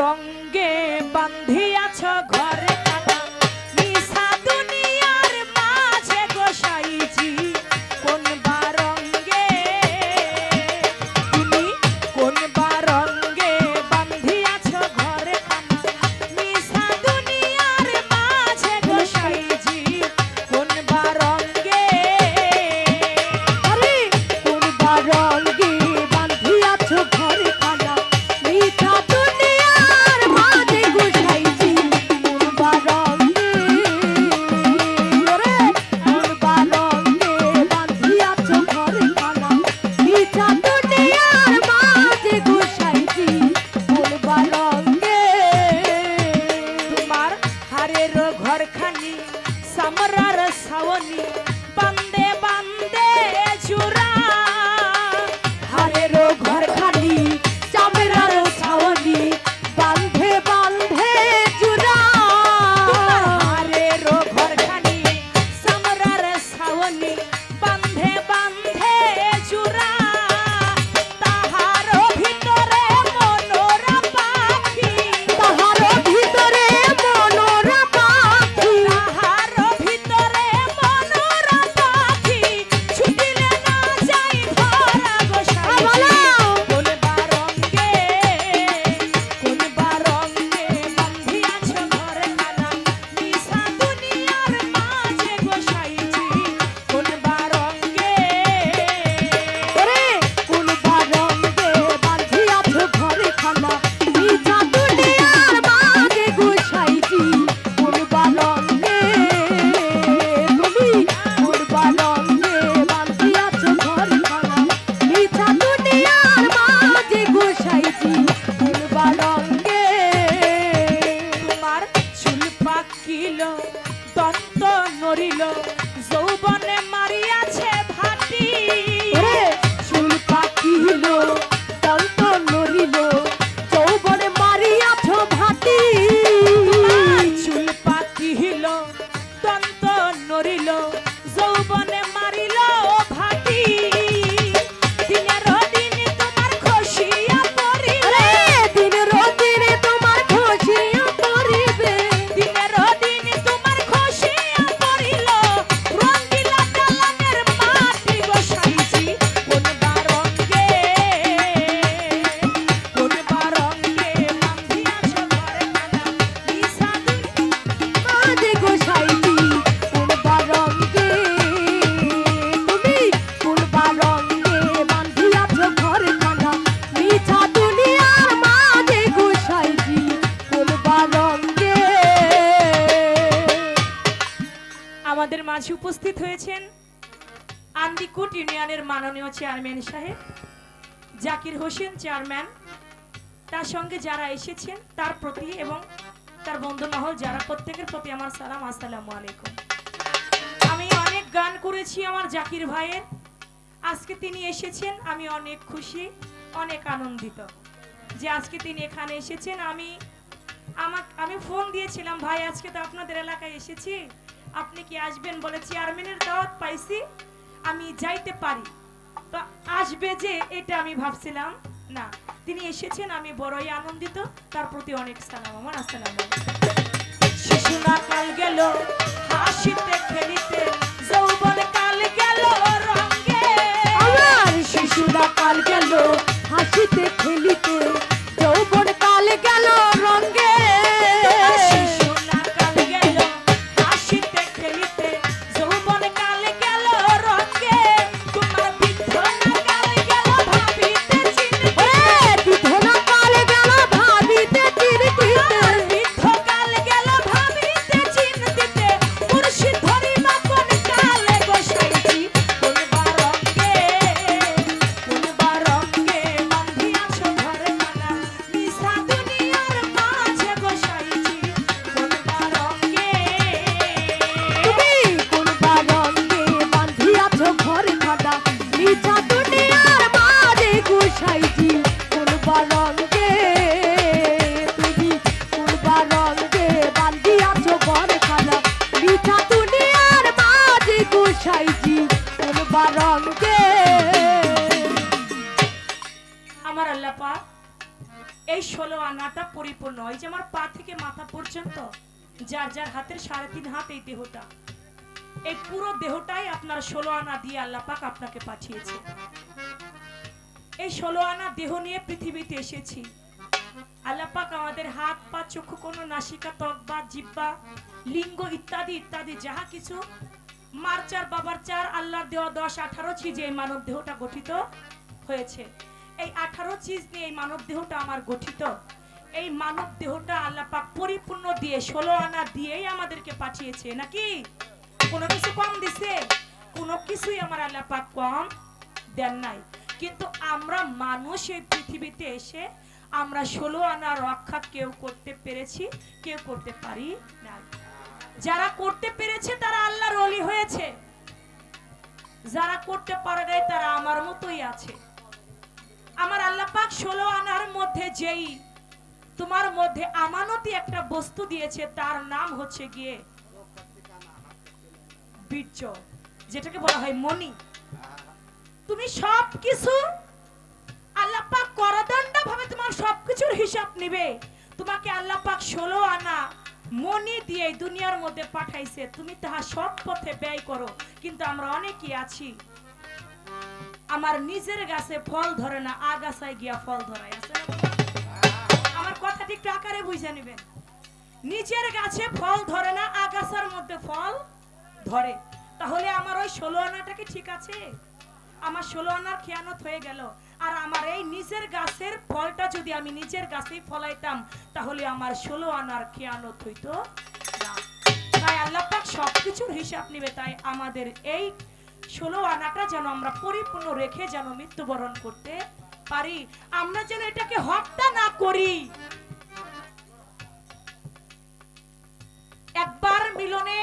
ร้อง আজ উপস্থিত হয়েছেন আন্দিকুট ইউনিয়নের মাননীয় চেয়ারম্যান সাহেব, জাকির হোসেন চেয়ারম্যান। তার সঙ্গে যারা এসেছেন, তার প্রতি এবং তার বন্ধু মহল যারা, প্রত্যেকের প্রতি আমার সালাম, আসসালামু আলাইকুম। আমি অনেক গান করেছি আমার জাকির ভাইয়ের। আজকে তিনি এসেছেন, আমি অনেক খুশি, অনেক আনন্দিত যে আজকে তিনি এখানে এসেছেন। আমি আমাকে আমি ফোন দিয়েছিলাম, ভাই, আজকে তো আপনাদের এলাকায় এসেছি। আপনি কি আসবেন বলে চেয়ারম্যানের দাওয়াত পাইছি? আমি যাইতে পারি। তো আসবে যে, এটা আমি ভাবছিলাম। না, তিনি এসেছেন, আমি বড়ই আনন্দিত। তার প্রতি অনেক সালাম। আমার আসসালাম শিশু না কাল গেল, হাসিতে আনাটা পরিপূর্ণ। এই যে আমার পা থেকে মাথা পর্যন্ত, যার যার হাতের সাড়ে তিন হাত এই দেহটা। এই পুরো দেহটাই আপনার ষোলো আনা দিয়ে আল্লাহ পাক আপনাকে পাঠিয়েছে। এই ষোলো আনা দেহ নিয়ে পৃথিবীতে এসেছি। আল্লাহ পাক আমাদের হাত, পা, চক্ষু, কোনো নাসিকা ত্বক বা জিব্বা, লিঙ্গ ইত্যাদি ইত্যাদি, যাহা কিছু মার চার, বাবার চার, আল্লাহর দেওয়া দশ, আঠারো চিজ এই মানব দেহটা গঠিত হয়েছে। এই আঠারো চিজ নিয়ে এই মানব দেহটা আমার গঠিত। এই মানব দেহটা আল্লাহ পাক পরিপূর্ণ দিয়ে ষোলো আনা দিয়েই আমাদেরকে পাঠিয়েছে, নাকি? কোনো কিছু কম দিছে? কোনো কিছুই আমার আল্লাহ পাক কম দেন নাই। কিন্তু আমরা মানুষ এই পৃথিবীতে এসে আমরা ষোলো আনা রক্ষা কেউ করতে পেরেছি, কেউ করতে পারি না যারা করতে পেরেছে তারা আল্লাহর অলি হয়েছে। যারা করতে পারে নাই তারা আমার মতোই আছে। আমার আল্লাহ পাক ষোলো আনার মধ্যে যেই, তোমার মধ্যে আমানতি একটা বস্তু দিয়েছে, তার নাম হচ্ছে গিয়ে বীর্য, যেটাকে বলা হয় মনি তুমি সব কিছু আল্লাহ পাক করদণ্ড ভাবে তোমার সবকিছুর হিসাব নিবে। তোমাকে আল্লাহ পাক ষোলো আনা মনি দিয়ে দুনিয়ার মধ্যে পাঠাইছে। তুমি তাহা সব পথে ব্যয় করো। কিন্তু আমরা অনেকেই আছি আমার নিজের গাছে ফল ধরে না, আগাছায় গিয়া ফল ধরায় আছে। আমার কথাটি একটু আকারে বুঝে নেবেন। নিজের গাছে ফল ধরে না, আগাছার মধ্যে ফল ধরে। তাহলে আমার ওই ষোলো আনাটা কি ঠিক আছে? আমার ষোলো আনার খেয়ানত হয়ে গেল। আর আমার এই নিজের গাছের ফলটা যদি আমি নিজের গাছেই ফলাইতাম, তাহলে আমার ষোলো আনার খেয়ানত হইতো না। তাই আল্লাহ পাক সবকিছুর হিসাব নিবে, তাই আমাদের এই ষোলো আনাটা যেন আমরা পরিপূর্ণ রেখে যেন মৃত্যুবরণ করতে পারি। আমরা যেন এটাকে হত্যা না করি। একবার মিলনে,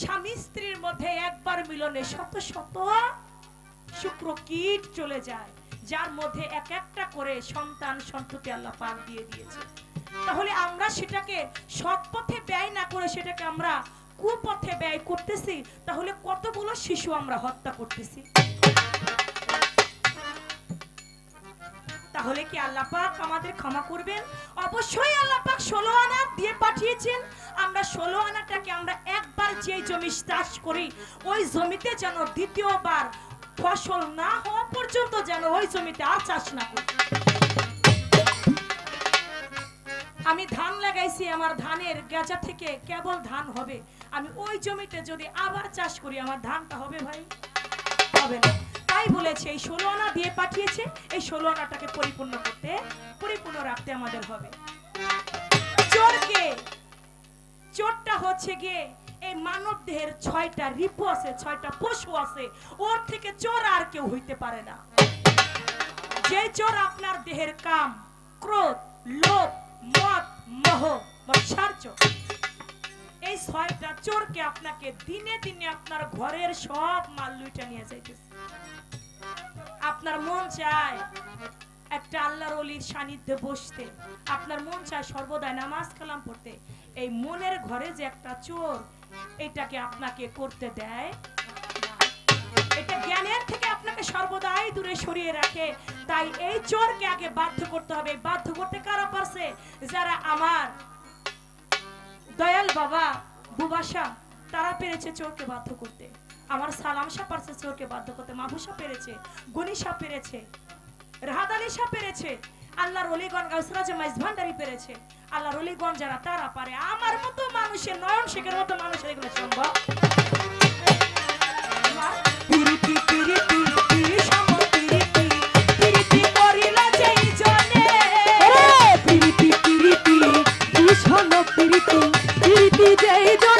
স্বামী স্ত্রীর মধ্যে একবার মিলনে শত শত শুক্র কীট চলে যায়, যার মধ্যে এক একটা করে সন্তান সন্ততি আল্লাহ পাক দিয়ে দিয়েছে। তাহলে আমরা সেটাকে সৎ পথে ব্যয় না করে সেটাকে আমরা কুপথে ব্যয় করতেছি, তাহলে কতগুলো শিশু আমরা হত্যা করতেছি? তাহলে কি আল্লাহ পাক আমাদের ক্ষমা করবেন? অবশ্যই আল্লাহ পাক ষোলো আনা দিয়ে পাঠিয়েছেন। আমরা ষোলো আনাটাকে আমরা একবার যে জমি চাষ করি, ওই জমিতে যেন দ্বিতীয়বার ফসল না হওয়া পর্যন্ত যেন ওই জমিতে আর চাষ না করি। আমি ধান লাগাইছি, আমার ধানের গেজা থেকে কেবল ধান হবে। আমি ওই জমিতে যদি আবার চাষ করি, আমার ধানটা হবে ভাই? হবে না। তাই বলেছে, এই ষোলো আনা দিয়ে পাঠিয়েছে, এই ষোলো আনাটাকে পরিপূর্ণ করতে, পরিপূর্ণ রাখতে আমাদের হবে। চোরকে, চোরটা হচ্ছে গিয়ে এই মানব দেহের ছয়টা রিপু আছে, ছয়টা পশু আছে, ওর থেকে চোর আর কেউ হইতে পারে না। যে চোর আপনার দেহের কাম, ক্রোধ, লোভ, মদ, মোহ, মৎসার্য এই ছয়টা চোরকে আপনাকে দিনে দিনে আপনার ঘরের সব মাল লুইটা নিয়ে যাইতেছে। আপনার মন চায় একটা আল্লাহর অলির সান্নিধ্যে বসতে, আপনার মন চায় সর্বদাই নামাজ কালাম পড়তে। এই মনের ঘরে যে একটা চোর এটাকে আপনাকে করতে দেয়? এটা জ্ঞানের থেকে আপনাকে সর্বদাই দূরে সরিয়ে রাখে। তাই এই চোরকে আগে বাধ্য করতে হবে। বাধ্য করতে কারা পারছে? যারা আমার দয়াল বাবা বুবাসা তারা পেরেছে চোরকে বাধ্য করতে। আমার সালাম শাহ পারছে চোরকে বাধ্য করতে। মাহুসা পেরেছে গনিশা পেরেছে রাহাত আলী পেরেছে, আল্লাহর অলিগণ গাউসরাজ মাইজ ভান্ডারি পেরেছে, আল্লাহর অলিগণ যারা তারা পারে। আমার মতো মানুষের নয়ন শেখের মতো মানুষের এগুলো সম্ভব? বিজয়